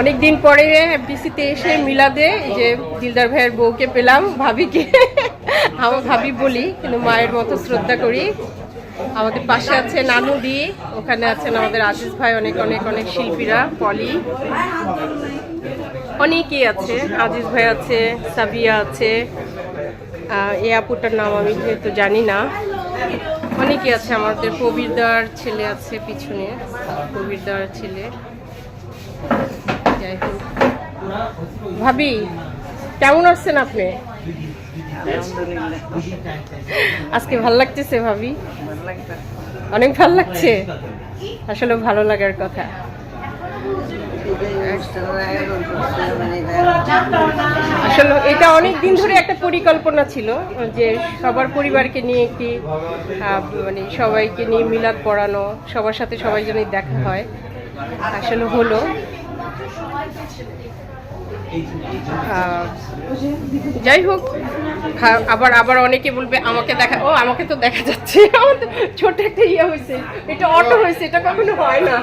অনেক দিন পরে এফডিসিতে এসে মিলাদে যে দিলদার ভাইয়ের বউকে পেলাম, ভাবিকে। আমার ভাবি বলি, কিন্তু মায়ের মতো শ্রদ্ধা করি। আমাদের পাশে আছে নানু দি, ওখানে আছেন আমাদের আজিজ ভাই, অনেক অনেক অনেক শিল্পীরা, পলি। অনেকেই আছে আজিজ ভাই আছে, সাবিয়া আছে। এ আপুটার নাম আমি যেহেতু জানি না। অনেকেই আছে, আমাদের কবিরদার ছেলে আছে পিছনে, কবিরদার ছেলে। যাই হোক। ভাবি, কেমন আছেন আপনি? আজকে ভালো লাগতেছে ভাবি? অনেক ভালো লাগছে। আসলে ভালো লাগার কথা। আসলে এটা অনেক দিন ধরে একটা পরিকল্পনা ছিল, যে সবার পরিবারকে নিয়ে একটি মানে সবাইকে নিয়ে মিলাদ পড়ানো, সবার সাথে সবাই যেন দেখা হয়, আসলে হলো। যাই হোক আবার আবার অনেকে বলবে আমাকে দেখা ও আমাকে তো দেখা যাচ্ছে। আমার ছোট একটা ইয়ে হয়েছে। এটা অটো হয়েছে এটা কখনো হয় না।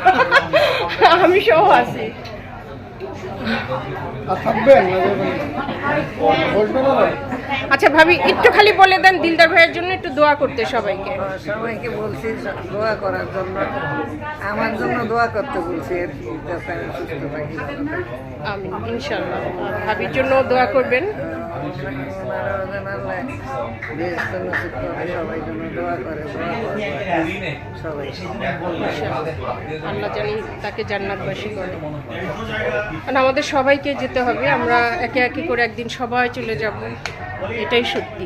আমি সহ আছি। আচ্ছা ভাবি একটু খালি বলে দেন দিলদার ভাইয়ের জন্য একটু দোয়া করতে সবাইকে। সবাইকে বলছি দোয়া করার জন্য। আমার জন্য দোয়া করতে বলছি। আমি ইনশাল্লাহ ভাবির জন্য দোয়া করবেন। আল্লাহ জানি তাকে জান্নাতবাসী করে কারণ আমাদের সবাইকে যেতে হবে, আমরা একে একে করে একদিন সবাই চলে যাব, এটাই সত্যি।